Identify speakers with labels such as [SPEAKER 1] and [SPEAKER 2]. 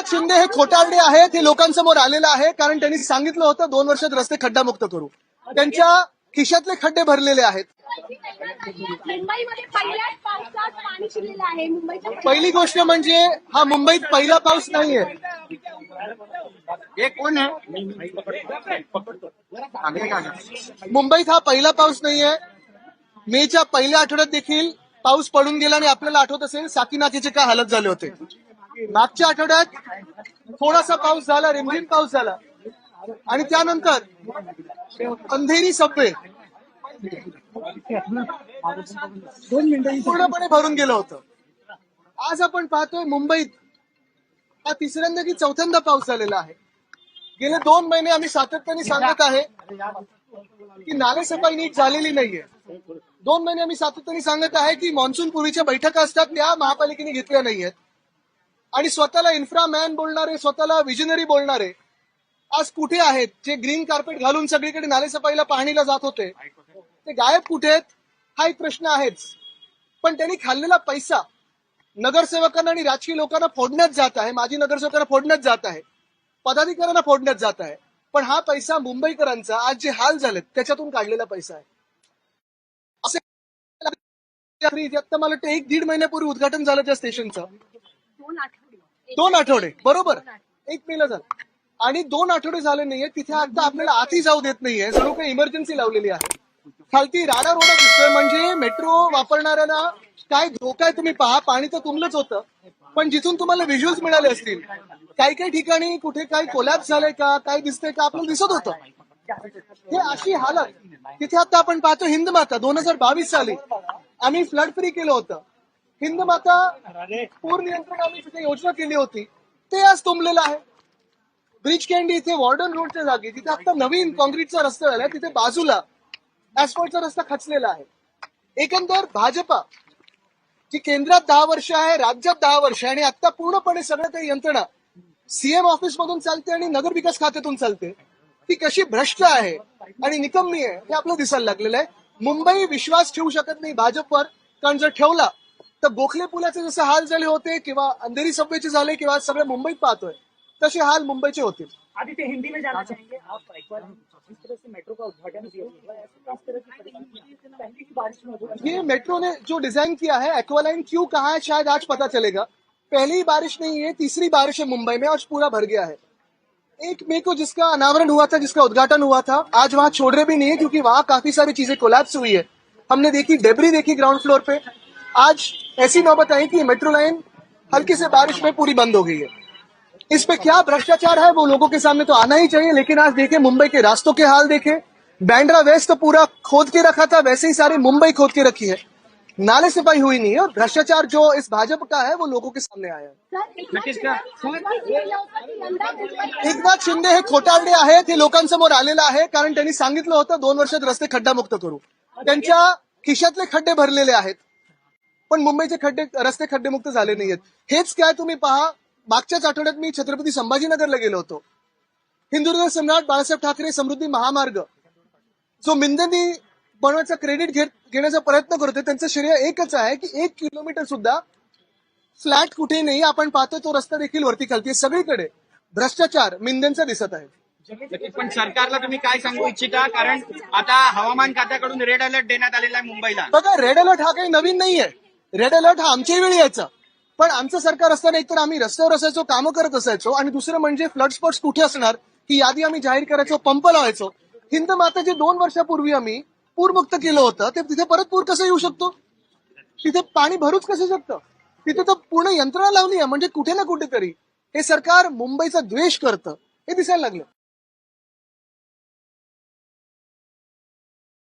[SPEAKER 1] एकनाथ शिंदे हे खोटारडे आहेत हे लोकांसमोर आलेलं आहे कारण त्यांनी सांगितलं होतं दोन वर्षात रस्ते खड्डामुक्त करू. त्यांच्या खिशातले खड्डे भरलेले आहेत. पहिली गोष्ट म्हणजे हा मुंबईत पहिला पाऊस नाहीये.
[SPEAKER 2] हे कोण आहे?
[SPEAKER 1] मुंबईत हा पहिला पाऊस नाहीये. मेच्या पहिल्या आठवड्यात देखील पाऊस पडून गेला आणि आपल्याला आठवत असेल साकीनाकीचे काय हालत झाले होते? मागच्या आठवड्यात थोडासा पाऊस झाला रिमझिम पाऊस झाला. आणि त्यानंतर अंधेरी सब्वे पूर्णपणे भरून गेलं होतं. आज आपण पाहतोय मुंबईत हा तिसऱ्यांदा की चौथ्यांदा पाऊस झालेला आहे. गेले दोन महिने आम्ही सातत्याने सांगत आहे की नालेसफाई नीट झालेली नाहीये. दोन महिने आम्ही सातत्याने सांगत आहे की मान्सून पूर्वीच्या बैठका असतात त्या महापालिकेने घेतल्या नाहीयेत. आणि स्वतःला इन्फ्रामॅन बोलणारे स्वतःला विजनरी बोलणारे आज कुठे आहेत? जे ग्रीन कार्पेट घालून सगळीकडे नालेसफाईला पाहणीला जात होते. ते गायब कुठे आहेत? हा एक प्रश्न आहेच. पण त्यांनी खाल्लेला पैसा नगरसेवकांना आणि राजकीय लोकांना फोडण्यात जात आहे. माजी नगरसेवकांना फोडण्यात जात आहे. पदाधिकाऱ्यांना फोडण्यात जात आहे. पण हा पैसा मुंबईकरांचा आज जे हाल झालेत त्याच्यातून काढलेला पैसा आहे. असे मला वाटतं एक दीड महिन्यापूर्वी उद्घाटन झालं त्या स्टेशनचं
[SPEAKER 3] दोन आठवडे.
[SPEAKER 1] दोन आठवडे. बरोबर. एक मेला झालं. आणि दोन आठवडे झाले नाहीये. तिथे आता आपल्याला आधी जाऊ देत नाहीये. जणू काही इमर्जन्सी लावलेली आहे खालती राडा रोडा दिसतोय म्हणजे मेट्रो वापरणाऱ्यांना काय धोका आहे तुम्ही पहा. पाणी तर तुमलंच होतं. पण जिथून तुम्हाला व्हिज्युअल्स मिळाले असतील काही काही ठिकाणी कुठे काही कोलॅप्स झालंय का काय दिसतंय का आपल्याला दिसत होतं. हे अशी हालत. तिथे आता आपण पाहतो हिंद माता दोन हजार बावीस साली आम्ही फ्लड फ्री केलं होतं. हिंद माता पूर नियंत्रण आम्ही तिथे योजना केली होती. ते आज तुंबलेलं आहे. ब्रिज कॅन्डी इथे वॉर्डन रोडच्या जागी तिथे आता नवीन कॉन्क्रीटचा रस्ता झालाय तिथे बाजूला ऍस्फॉल्टचा रस्ता खचलेला आहे. एकंदर भाजपा जी केंद्रात दहा वर्ष आहे राज्यात दहा वर्ष आहे आणि आता पूर्णपणे सगळं काही यंत्रणा सीएम ऑफिस मधून चालते आणि नगर विकास खात्यातून चालते. ती कशी भ्रष्ट आहे आणि निकम्मी आहे हे आपलं दिसायला लागलेलं आहे. मुंबई विश्वास ठेवू शकत नाही भाजपवर कारण जर ठेवला तर गोखले पुलाचे जसे हाल झाले होते किंवा अंधेरी सबवेचे झाले किंवा सगळं मुंबईत पाहतोय तसे हाल मुंबईचे होतील.
[SPEAKER 4] आदित्य हिंदी में जाना चाहेंगे आप एक बार जिस तरह से मेट्रो का उद्घाटन किया है,
[SPEAKER 1] ये मेट्रो ने जो डिज़ाइन किया है एक्वालाइन क्यों कहा है शायद आज पता चलेगा। पहली बारिश नहीं है तीसरी बारिश है मुंबई में आज पूरा भर गया है। एक मई को जिसका अनावरण हुआ था जिसका उद्घाटन हुआ था आज वहाँ छोड़ रहे भी नहीं है क्योंकि वहाँ काफ़ी सारी चीज़ें कोलैप्स हुई है। हमने देखी डेबरी देखी ग्राउंड फ्लोर पे। आज ऐसी नौबत आई कि मेट्रो लाइन हल्की से बारिश में पूरी बंद हो गई है। इस पे क्या भ्रष्टाचार है वो लोगों के सामने तो आना ही चाहिए, लेकिन आज देखे मुंबई के रास्तों के हाल देखे। बैंड्रा वेस्ट तो पूरा खोद के रखा था, वैसे ही सारी मुंबई खोद के रखी है। नाले सफ़ाई हुई नहीं है और भ्रष्टाचार जो इस भाजपा का है वो लोगों के सामने आया
[SPEAKER 3] सर एकनाथ शिंदे
[SPEAKER 1] हे खोटारडे आहेत हे लोकांसमोर आलेलं आहे, कारण त्यांनी सांगितलं होतं, दोन वर्षात रस्ते खड्डामुक्त करू। त्यांच्या खिशातले खड्डे भरलेले आहेत। पण मुंबईचे खड्डे रस्ते खड्डेमुक्त झाले नाहीयेत. हेच काय तुम्ही पहा मागच्याच आठवड्यात मी छत्रपती संभाजीनगरला गेलो होतो. हिंदुर्ग सम्राट बाळासाहेब ठाकरे समृद्धी महामार्ग जो मिंदनी बनवायचा क्रेडिट घेत घेण्याचा प्रयत्न करतोय त्यांचं श्रेय एकच आहे की एक किलोमीटर सुद्धा फ्लॅट कुठे नाही आपण पाहतो तो रस्ता देखील वरती खालती सगळीकडे भ्रष्टाचार मिंदेंचा दिसत आहे.
[SPEAKER 2] पण सरकारला तुम्ही काय सांगू इच्छिता? कारण आता हवामान खात्याकडून रेड अलर्ट देण्यात आलेला आहे मुंबईला.
[SPEAKER 1] बघा रेड अलर्ट हा काही नवीन नाहीये. रेड अलर्ट हा आमच्याही वेळी यायचा. पण आमचं सरकार असताना एकतर आम्ही रस्त्यावर असायचो कामं करत असायचो आणि दुसरं म्हणजे फ्लड स्पॉट्स कुठे असणार ही यादी आम्ही जाहीर करायचो पंप लावायचो. हिंद माता जे दोन वर्षापूर्वी आम्ही पूरमुक्त केलं होतं ते तिथे परत पूर कसं येऊ शकतो? तिथे पाणी भरूच कसं शकतं? तिथे तर पूर्ण यंत्रणा लावली आहे म्हणजे कुठे ना कुठेतरी हे सरकार मुंबईचा द्वेष करतं हे दिसायला लागलं.